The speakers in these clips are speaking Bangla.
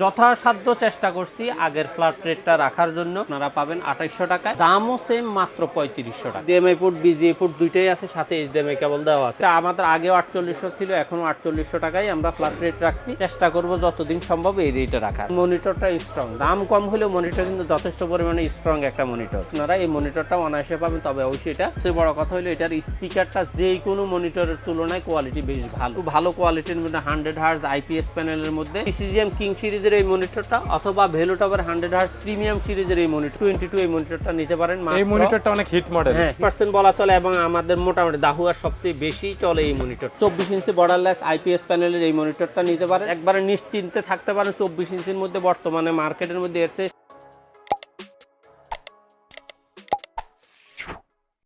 যথাসাধ্য চেষ্টা করছি আগের ফ্ল্যাট রেটটা রাখার জন্য। আপনারা পাবেন আঠাইশশো টাকায়। দামও সেম মাত্র পঁয়ত্রিশশো টাকা। ডিএমআই ফুট বিজিএ ফুট দুইটাই আছে সাথে এইচডিএমআই কেবল দেওয়া আছে। আমাদের আগেও আটচল্লিশশো ছিল এখনও আটচল্লিশশো টাকায় আমরা ফ্ল্যাট রেট রাখছি। চেষ্টা করব যতদিন সম্ভব এই রেটে রাখার। মনিটরটা স্ট্রং দাম কম হলেও মনিটর কিন্তু যথেষ্ট পরিমাণে স্ট্রং একটা মনিটর আপনারা এই মনিটরটা অনায়াসে পাবেন তবে অবশ্যই এটা সবচেয়ে বড় কথা হলো এটার স্পিকারটা যে কোনো মনিটরের তুলনায় কোয়ালিটি বেশ ভালো। ভালো কোয়ালিটির মধ্যে হান্ড্রেড হার্স আইপিএস প্যানেলের মধ্যে। পিসিজিএম কিং সিরিজের এই মনিটরটা অথবা ভেলো টাওয়ার হান্ড্রেড হার্স প্রিমিয়াম সিরিজের এই মনিটর টোয়েন্টি টু এই মনিটরটা নিতে পারেন এই মনিটরটা অনেক হিট মডেল হ্যাঁ পার্সেন্ট বলা চলে এবং আমাদের মোটামুটি দাহুয়ার সবচেয়ে বেশি চলে এই মনিটর চব্বিশ ইঞ্চি বর্ডারলেস আইপিএস প্যানেলের এই মনিটরটা নিতে পারেন। একবারে নিশ্চিন্তে থাকতে পারেন চব্বিশ ইঞ্চির মধ্যে বর্তমানে মার্কেটের মধ্যে এসে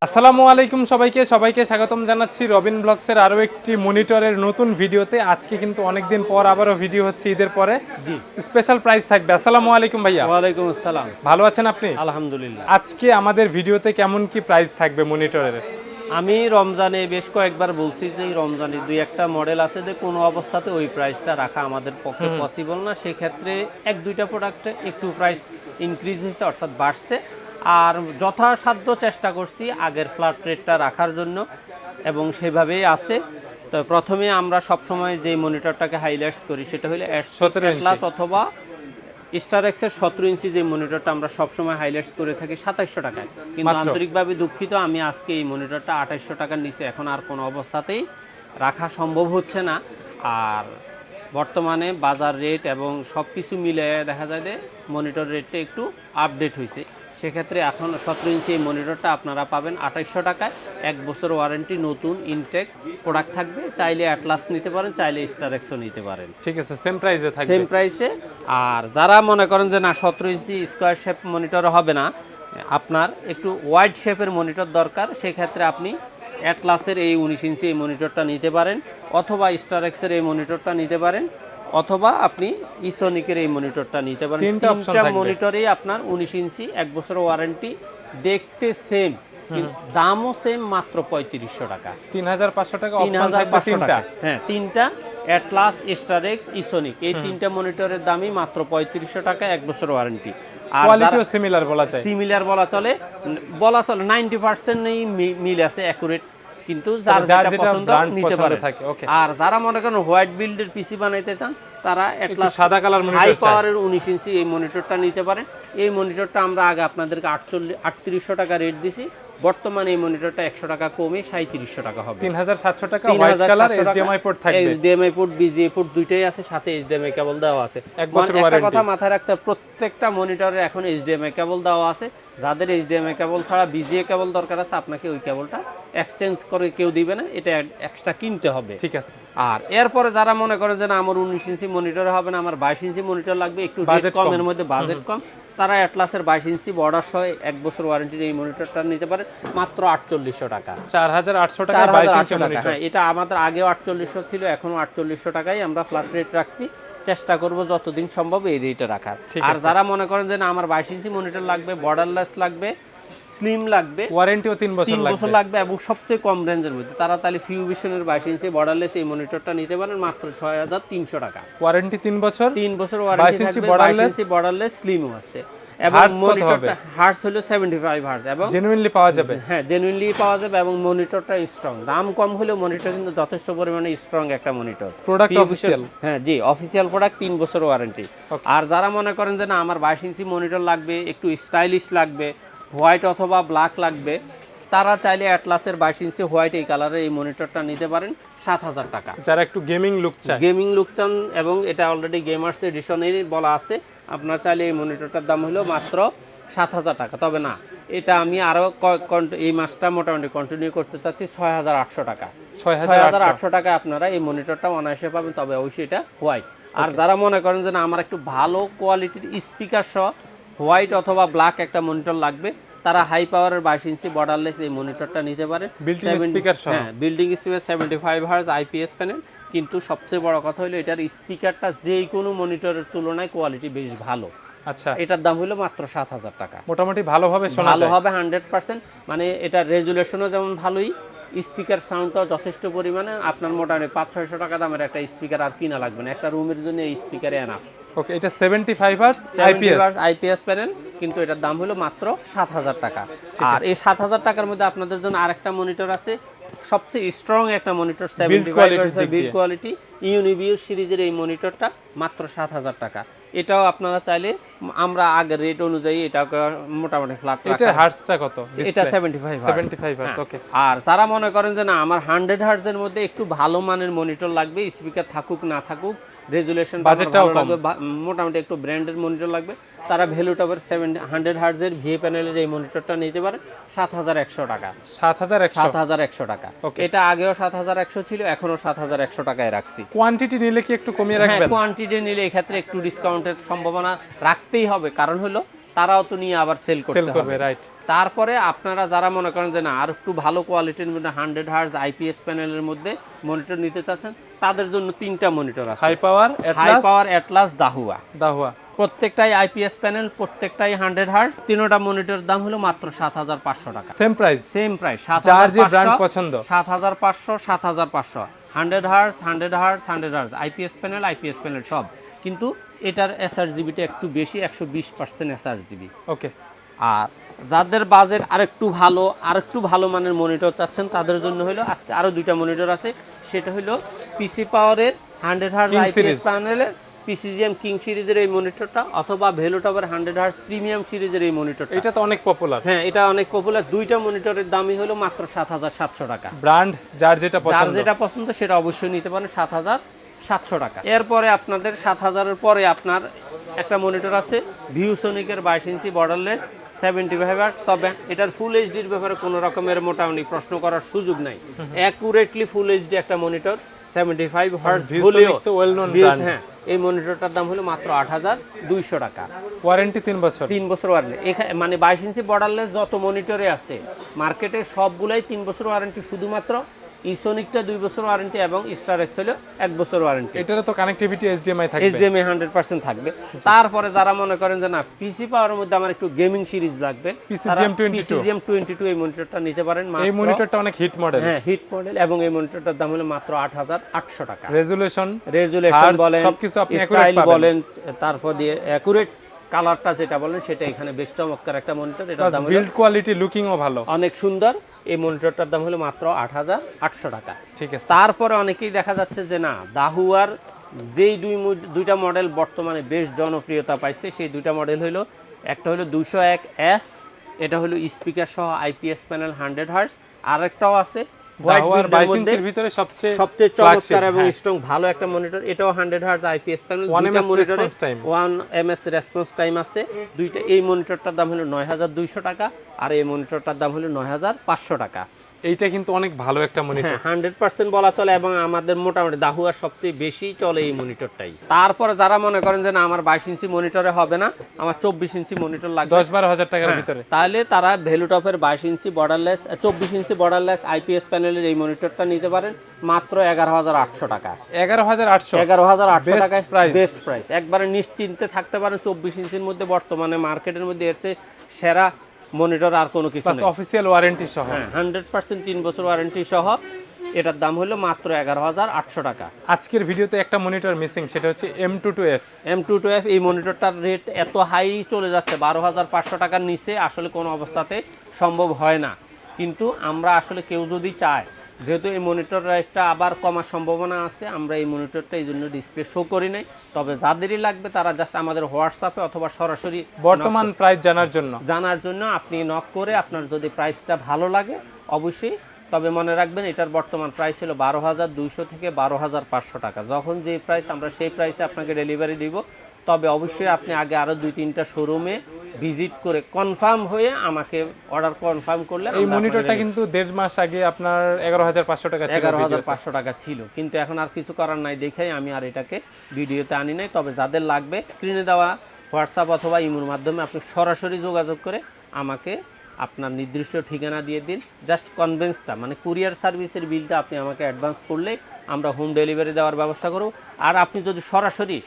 আসসালামু আলাইকুম সবাইকে সবাইকে স্বাগতম জানাচ্ছি রবিন ব্লগসের আরও একটি মনিটরের নতুন ভিডিওতে। আজকে কিন্তু অনেকদিন পর আবারও ভিডিও হচ্ছে ঈদের পরে। জি। স্পেশাল প্রাইস থাকবে। আসসালামু আলাইকুম ভাইয়া। ওয়ালাইকুম আসসালাম। ভালো আছেন আপনি? আলহামদুলিল্লাহ। আজকে আমাদের ভিডিওতে কেমন কি প্রাইস থাকবে মনিটরের? আমি রমজানে বেশ কয়েকবার বলছি যে রমজানে দুই একটা মডেল আছে যে কোনো অবস্থাতে ওই প্রাইসটা রাখা আমাদের পক্ষে পসিবল না। সেক্ষেত্রে এক দুইটা প্রোডাক্টে একটু প্রাইস ইনক্রিজ হয়েছে অর্থাৎ বাড়ছে। আর যথাসাধ্য চেষ্টা করছি আগের ফ্ল্যাট রেটটা রাখার জন্য এবং সেভাবেই আছে। তো প্রথমে আমরা সবসময় যে মনিটরটাকে হাইলাইটস করি সেটা হলো 17 প্লাস অথবা স্টার এক্সের সতেরো ইঞ্চি যে মনিটরটা আমরা সবসময় হাইলাইটস করে থাকি সাতাইশশো টাকায়। কিন্তু আন্তরিকভাবে দুঃখিত আমি আজকে এই মনিটরটা আঠাইশশো টাকার নিচে এখন আর কোনো অবস্থাতেই রাখা সম্ভব হচ্ছে না। আর বর্তমানে বাজার রেট এবং সব কিছু মিলে দেখা যায় যে মনিটর রেটটা একটু আপডেট হয়েছে সেক্ষেত্রে এখন সতেরো ইঞ্চি এই মনিটরটা আপনারা পাবেন আঠাইশশো টাকায়। এক বছর ওয়ারেন্টি নতুন ইনটেক প্রোডাক্ট থাকবে। চাইলে অ্যাটলাস নিতে পারেন চাইলে স্টার এক্সও নিতে পারেন। ঠিক আছে সেম প্রাইসে থাকবে। সেম প্রাইসে আর যারা মনে করেন যে না সতেরো ইঞ্চি স্কোয়ার শেপ মনিটর হবে না আপনার একটু ওয়াইড শেপের মনিটর দরকার। সেক্ষেত্রে আপনি অ্যাটলাসের এই উনিশ ইঞ্চি এই মনিটরটা নিতে পারেন অথবা স্টার এক্সের এই মনিটরটা নিতে পারেন। অথবা আপনি ইসোনিকের এই মনিটরটা নিতে পারেন। তিনটা। মনিটরেই আপনার উনিশ ইঞ্চি এক বছর ওয়ারেন্টি দেখতে সেম দামও সেম মাত্র পঁয়ত্রিশশো টাকা। তিন হাজার পাঁচশো টাকা তিন হাজার পাঁচশো টাকা। হ্যাঁ তিনটা অ্যাটলাস স্টারেক্স ইসোনিক এই তিনটা মনিটরের দামই মাত্র পঁয়ত্রিশশো টাকা এক বছর ওয়ারেন্টি। আর কোয়ালিটিও সিমিলার বলা যায়। সিমিলার বলা চলে বলা চলে নাইনটি পার্সেন্টই মিল আছে অ্যাকুরেট কিন্তু যার যার যেটা পছন্দ নিতে পারে। থাকে, ওকে আর যারা মনে করেন হোয়াইট বিল্ডের পিসি বানাইতে চান তারা এটলাস সাদা কালার মনিটর হাই। পাওয়ারের উনিশ ইঞ্চি এই মনিটরটা নিতে পারেন। এই মনিটরটা আমরা আগে আপনাদেরকে আটচল্লিশ আটত্রিশশো টাকা রেট দিছি। বর্তমানে এই মনিটরটা একশো টাকা কমে সাঁত্রিশশো টাকা হবে। তিন হাজার সাতশো টাকা হোয়াইট কালার এইচডিএমআই পোর্ট থাকবে। এইচডিএমআই পোর্ট বিজিএ পোর্ট দুইটাই আছে সাথে এইচডিএমআই কেবল দেওয়া আছে। এক বছর মানে একটা কথা মাথায় রাখতে প্রত্যেকটা মনিটরে এখন এইচডিএমআই কেবল দেওয়া আছে। যাদের এইচডিএমআই কেবল ছাড়া বিজিএ কেবল দরকার আছে আপনাকে ওই কেবলটা এক্সচেঞ্জ করে কেউ দিবে না এটা এক্সট্রা কিনতে হবে। ঠিক আছে। আর এরপরে যারা মনে করে যে না আমার উনিশ ইঞ্চি মনিটর হবে না আমার বাইশ ইঞ্চি মনিটর লাগবে একটু কম। কমের মধ্যে বাজেট কম। তারা অ্যাটলাসের বাইশ ইঞ্চি বর্ডার সহ এক বছর ওয়ারেন্টির এই মনিটরটা নিতে পারে মাত্র আটচল্লিশশো টাকা। চার হাজার আটশো টাকা হ্যাঁ এটা আমাদের আগেও আটচল্লিশশো ছিল এখনও আটচল্লিশশো টাকাই আমরা ফ্ল্যাট রেট রাখছি। চেষ্টা করব যতদিন সম্ভব এই রেটে রাখার। আর যারা মনে করেন যে না আমার বাইশ ইঞ্চি মনিটর লাগবে বর্ডারলেস লাগবে স্লিম লাগবে ওয়ারেন্টিও তিন বছর তিন বছর লাগবে। এবং সবচেয়ে কম রেঞ্জের মধ্যে। তারা তাহলে ফিউভিশনের বাইশ ইঞ্চি বর্ডারলেস এই মনিটরটা নিতে পারেন মাত্র ছয় হাজার তিনশো টাকা। ওয়ারেন্টি তিন বছর? তিন বছর ওয়ারেন্টি ইঞ্চি থাকবে বাইশ ইঞ্চি বর্ডারলেস স্লিমও আছে। এবং? মনিটরটা হার্স হলো সেভেন্টি ফাইভ হার্স এবং জেনুইনলি পাওয়া যাবে? হ্যাঁ জেনুইনলি পাওয়া যাবে এবং মনিটরটা স্ট্রং দাম কম হলেও মনিটর কিন্তু যথেষ্ট পরিমাণে স্ট্রং একটা মনিটর official? হ্যাঁ জি অফিসিয়াল প্রোডাক্ট তিন বছর ওয়ারেন্টি আর যারা মনে করেন যে না আমার বাইশ ইঞ্চি মনিটর লাগবে একটু স্টাইলিশ লাগবে হোয়াইট অথবা ব্ল্যাক লাগবে। তারা চাইলে অ্যাটলাসের বাইশ ইঞ্চি হোয়াইট এই কালারের এই মনিটরটা নিতে পারেন সাত হাজার টাকা। যারা একটু গেমিং লুক চায়। গেমিং লুক চান এবং এটা অলরেডি গেমার্স এডিশনেরই বলা আছে আপনার চাইলে এই মনিটরটার দাম হলো মাত্র সাত হাজার টাকা। তবে না এটা আমি আরও এই মাসটা মোটামুটি কন্টিনিউ করতে চাচ্ছি ছয় হাজার আটশো টাকা। ছয় হাজার আটশো। টাকা আপনারা এই মনিটরটা অনায়াসে পাবেন তবে অবশ্যই এটা হোয়াইট আর যারা মনে করেন যে না আমার একটু ভালো কোয়ালিটির স্পিকার সহ হোয়াইট অথবা ব্ল্যাক একটা মনিটর লাগবে। তারা হাই পাওয়ারের বাইশ ইঞ্চি বর্ডারলেস এই মনিটরটা নিতে পারেন Built-in 70 speaker সহ। হ্যাঁ building speaker seventy five hertz IPS panel কিন্তু সবচেয়ে বড় কথা হলো এটার স্পিকারটা যে কোনো মনিটরের তুলনায় কোয়ালিটি বেশ ভালো। আচ্ছা। এটার দাম হলো মাত্র সাত হাজার টাকা। মোটামুটি ভালোভাবে ভালো হবে হান্ড্রেড পার্সেন্ট মানে এটা রেজুলেশনও যেমন ভালোই স্পিকার সাউন্ডটাও যথেষ্ট পরিমাণে। আপনার মোটামুটি পাঁচ ছয়শো টাকা দামের একটা স্পিকার আর কিনা লাগবে না। একটা রুমের জন্য এই স্পিকারে এনাফ ওকে এটা seventy five hertz IPS IPS panel কিন্তু এটার দাম হলো মাত্র সাত হাজার টাকা। আর এই সাত হাজার টাকার মধ্যে আপনাদের জন্য আরেকটা মনিটর আছে সবচেয়ে স্ট্রং একটা monitor seventy build quality Uniview সিরিজের এই মনিটরটা মাত্র সাত হাজার টাকা। এটাও আপনারা চাইলে আমরা আগের রেট অনুযায়ী এটা মোটামুটি ফ্ল্যাট এটা হার্টসটা কত? এটা seventy five seventy five hertz okay আর যারা মনে করেন যে না আমার হান্ড্রেড হার্টজের মধ্যে একটু ভালো মানের মনিটর লাগবে স্পিকার থাকুক না থাকুক রেজুলেশন বাজেটটাও। লাগবে। মোটামুটি একটু ব্র্যান্ডের মনিটর লাগবে। তারা ভ্যালু সেভেন হান্ড্রেড হার্টজের ভিএ প্যানেলের এই মনিটরটা নিতে পারে। সাত হাজার একশো টাকা। সাত হাজার সাত হাজার একশো টাকা। এটা আগেও সাত হাজার একশো ছিল এখনও সাত হাজার একশো টাকায় রাখছি। কোয়ান্টিটি নিলে কি একটু কমিয়ে হ্যাঁ রাখবেন কোয়ান্টিটি নিলে এক্ষেত্রে একটু ডিসকাউন্টের সম্ভাবনা রাখতেই হবে। কারণ হলো তারাও তো নিয়ে আবার সেল করতে হবে। রাইট তারপরে আপনারা যারা মনে করেন যে না আর একটু ভালো কোয়ালিটির মধ্যে হান্ড্রেড হার্জ আইপিএস প্যানেলের মধ্যে মনিটর নিতে চাচ্ছেন তাদের জন্য তিনটা মনিটর আছে। High power high power Atlas Dahua Dahua প্রত্যেকটাই আইপিএস প্যানেল প্রত্যেকটাই হান্ড্রেড হার্জ তিনোটা মনিটর দাম হলো মাত্র সাত হাজার পাঁচশো টাকা। সেম প্রাইস সেম প্রাইস সাত যে পছন্দ। সাত হাজার পাঁচশো সাত হাজার পাঁচশো। Hundred hertz hundred hertz hundred hertz IPS panel IPS panel সব। কিন্তু এটার এসআর জিবিটা একটু বেশি একশো বিশ পার্সেন্ট এসআর জিবি ওকে আর যাদের বাজেট আরেকটু ভালো আরেকটু ভালো মানের মনিটর চাচ্ছেন তাদের জন্য হলো আজকে আরও দুইটা মনিটর আছে। সেটা হলো পিসি পাওয়ারের হান্ড্রেড হার্স আইপিএস প্যানেলের পিসিজিএম কিং সিরিজের এই মনিটরটা অথবা ভেলোটপের হান্ড্রেড হার্স প্রিমিয়াম সিরিজের এই মনিটরটা এটা তো অনেক পপুলার হ্যাঁ এটা অনেক পপুলার দুইটা মনিটরের দামই হলো মাত্র সাত হাজার সাতশো টাকা। ব্র্যান্ড যার যেটা যার পছন্দ। যেটা পছন্দ সেটা অবশ্যই নিতে পারেন সাত হাজার সাতশো টাকা। এরপরে আপনাদের সাত হাজারের পরে আপনার একটা মনিটর আছে ভিউসনিকের বাইশ inch borderless seventy five hertz তবে এটার ফুল এইচডির ব্যাপারে কোনো রকমের মোটামুটি প্রশ্ন করার সুযোগ নাই। অ্যাকুরেটলি ফুল এইচডি একটা মনিটর সেভেন্টি ফাইভ হার্স হলেও। হ্যাঁ এই মনিটরটার দাম হলো মাত্র আট হাজার দুইশো টাকা। ওয়ারেন্টি তিন বছর। তিন বছর ওয়ারেন্টি এখানে মানে বাইশ ইঞ্চি বর্ডারলেস যত মনিটরে আছে মার্কেটে সবগুলাই তিন বছর ওয়ারেন্টি শুধুমাত্র। ইসোনিকটা দুই বছর ওয়ারেন্টি এবং স্টার এক্স হলো এক বছর ওয়ারেন্টি। এটারও তো কানেক্টিভিটি এইচডিএমআই থাকবে। এইচডিএমআই হান্ড্রেড পার্সেন্ট থাকবে। তারপরে যারা মনে করেন যে না পিসি পাওয়ার মধ্যে আমার একটু গেমিং সিরিজ লাগবে PCGM 22 পিসিজিএম টোয়েন্টি টু এই মনিটরটা নিতে পারেন এই মনিটরটা অনেক হিট মডেল হ্যাঁ হিট মডেল এবং এই মনিটরটার দাম হলো মাত্র আট হাজার আটশো টাকা। রেজুলেশন রেজুলেশন বলেন সবকিছু আপনি স্টাইল বলেন তারপর দিয়ে অ্যাকুরেট কালারটা যেটা বলেন সেটা এখানে বেশ চমৎকার একটা মনিটর এটা বিল্ড কোয়ালিটি লুকিংও ভালো। অনেক সুন্দর। এই মনিটরটার দাম হলো মাত্র আট হাজার আটশো টাকা। ঠিক আছে। তারপরে অনেকেই দেখা যাচ্ছে যে না দাহুয়ার যেই দুই দুইটা মডেল বর্তমানে বেশ জনপ্রিয়তা পাইছে সেই দুইটা মডেল হলো একটা হলো দুশো এক এস এটা হলো স্পিকার সহ আইপিএস প্যানেল হান্ড্রেড হার্স আরেকটাও আছে বাইশ মধ্যে ইঞ্চির ভিতরে সবচেয়ে সবচেয়ে চমৎকার এবং হ্যাঁ। স্ট্রং ভালো একটা মনিটর এটাও হান্ড্রেড হার্জ আইপিএস প্যানেল 1 দুইটা MS মনিটরে response time। One M response time আছে দুইটা এই মনিটরটার দাম হলো নয় হাজার দুইশো টাকা আর এই মনিটরটার দাম হলো নয় হাজার পাঁচশো টাকা এইটা কিন্তু অনেক ভালো একটা মনিটর হান্ড্রেড পার্সেন্ট বলা চলে এবং আমাদের মোটামুটি দাহুয়ার সবচেয়ে বেশি চলে এই মনিটরটাই তারপরে যারা মনে করেন যে না আমার বাইশ ইঞ্চি মনিটরে হবে না আমার চব্বিশ ইঞ্চি মনিটর লাগবে। দশ বারো হাজার টাকার হ্যাঁ, ভিতরে। তাহলে তারা ভ্যালুটপের বাইশ ইঞ্চি বর্ডারলেস চব্বিশ ইঞ্চি বর্ডারলেস আইপিএস প্যানেলের এই মনিটরটা নিতে পারেন মাত্র এগারো হাজার আটশো টাকা। এগারো হাজার আটশো। এগারো হাজার আটশো টাকায়। বেস্ট প্রাইস একবারে নিশ্চিন্তে থাকতে পারেন চব্বিশ ইঞ্চির মধ্যে বর্তমানে মার্কেটের মধ্যে এসে সেরা মনিটর আর কোনো কিছু না অফিসিয়াল ওয়ারেন্টি সহ। হ্যাঁ হান্ড্রেড পার্সেন্ট তিন বছর ওয়ারেন্টি সহ। এটার দাম হলো মাত্র এগারো হাজার আটশো টাকা। আজকের ভিডিওতে একটা মনিটর মিসিং সেটা হচ্ছে M two two F M two two F এই মনিটরটার রেট এত হাই চলে যাচ্ছে বারো হাজার পাঁচশো টাকার নিচে আসলে কোনো অবস্থাতে সম্ভব হয় না। কিন্তু আমরা আসলে কেউ যদি চায় যেহেতু এই মনিটর রেটটা আবার কমার সম্ভাবনা আছে আমরা এই মনিটরটা এই জন্য ডিসপ্লে শো করি নাই। তবে যাদেরই লাগবে তারা জাস্ট আমাদের হোয়াটসঅ্যাপে অথবা সরাসরি বর্তমান প্রাইস জানার জন্য। জানার জন্য আপনি নক করে আপনার যদি প্রাইসটা ভালো লাগে অবশ্যই। তবে মনে রাখবেন এটার বর্তমান প্রাইস ছিল বারো হাজার দুইশো থেকে বারো হাজার পাঁচশো টাকা। যখন যে প্রাইস আমরা সেই প্রাইসে আপনাকে ডেলিভারি দিব। তবে অবশ্যই আপনি আগে আরও দুই তিনটা শোরুমে ভিজিট করে কনফার্ম হয়ে আমাকে অর্ডার কনফার্ম করলে এই মনিটরটা কিন্তু দেড় মাস আগে আপনার এগারো হাজার পাঁচশো টাকা এগারো হাজার পাঁচশো টাকা ছিল। কিন্তু এখন আর কিছু করার নাই দেখেই আমি আর এটাকে ভিডিওতে আনি নাই। তবে যাদের লাগবে স্ক্রিনে দেওয়া হোয়াটসঅ্যাপ অথবা ইমোর মাধ্যমে আপনি সরাসরি যোগাযোগ করে আমাকে আপনার নির্দিষ্ট ঠিকানা দিয়ে দিন। জাস্ট কনভেন্সটা মানে কুরিয়ার সার্ভিসের বিলটা আপনি আমাকে অ্যাডভান্স করলে আমরা হোম ডেলিভারি দেওয়ার ব্যবস্থা করব। আর আপনি যদি সরাসরি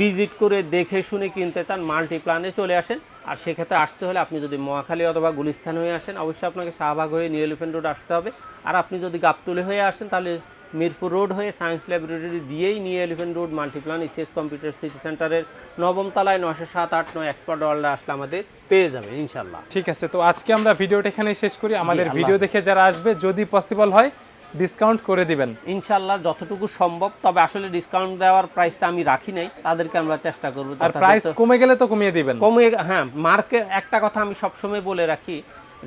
ভিজিট করে দেখে শুনে কিনতে চান মাল্টিপ্লানে চলে আসেন। আর সেক্ষেত্রে আসতে হলে আপনি যদি মহাখালী অথবা গুলিস্থান হয়ে আসেন অবশ্যই আপনাকে শাহবাগ হয়ে নিউ এলিফেন্ট রোড আসতে হবে। আর আপনি যদি গাবতুলে হয়ে আসেন তাহলে মিরপুর রোড হয়ে সায়েন্স ল্যাবরেটরি দিয়েই new Elephant road Multiplan ECS computer city সেন্টারের নবম তলায় নশো সাত আট নয় এক্সপার্ট ওয়ার্ল্ডে আসলে আমাদের পেয়ে যাবে ইনশাল্লাহ। ঠিক আছে তো আজকে আমরা ভিডিওটা এখানে শেষ করি। আমাদের ভিডিও দেখে যারা আসবে যদি পসিবল হয় ডিসকাউন্ট করে দিবেন। ইনশাল্লাহ যতটুকু সম্ভব তবে আসলে ডিসকাউন্ট দেওয়ার প্রাইসটা আমি রাখি নাই তাদেরকে আমরা চেষ্টা করব আর প্রাইস কমে গেলে তো কমিয়ে দিবেন। কমে হ্যাঁ মার্কে একটা কথা আমি সবসময় বলে রাখি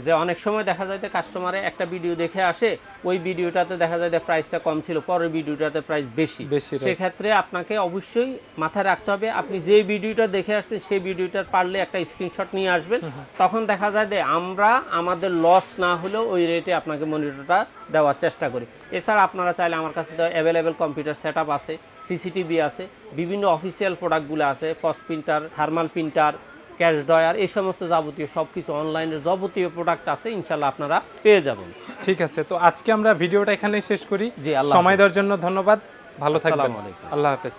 যে অনেক সময় দেখা যায় যে কাস্টমারে একটা ভিডিও দেখে আসে ওই ভিডিওটাতে দেখা যায় যে প্রাইসটা কম ছিল পরের ভিডিওটাতে প্রাইস বেশি। সেক্ষেত্রে আপনাকে অবশ্যই মাথায় রাখতে হবে আপনি যে ভিডিওটা দেখে আসছেন সেই ভিডিওটার পারলে একটা স্ক্রিনশট নিয়ে আসবেন। তখন দেখা যায় যে আমরা আমাদের লস না হলেও ওই রেটে আপনাকে মনিটরটা দেওয়ার চেষ্টা করি। এছাড়া আপনারা চাইলে আমার কাছে তো অ্যাভেলেবেল কম্পিউটার সেট আছে সিসিটিভি আছে বিভিন্ন অফিসিয়াল প্রোডাক্টগুলো আছে POS printer thermal printer cash drawer এই সমস্ত যাবতীয় সব কিছু অনলাইনের যাবতীয় প্রোডাক্ট আছে ইনশাল্লাহ আপনারা পেয়ে যাবেন। ঠিক আছে তো আজকে আমরা ভিডিওটা এখানেই শেষ করি। জি, আল্লাহ সময় দেওয়ার জন্য ধন্যবাদ। ভালো থাকবেন। আল্লাহ হাফেজ।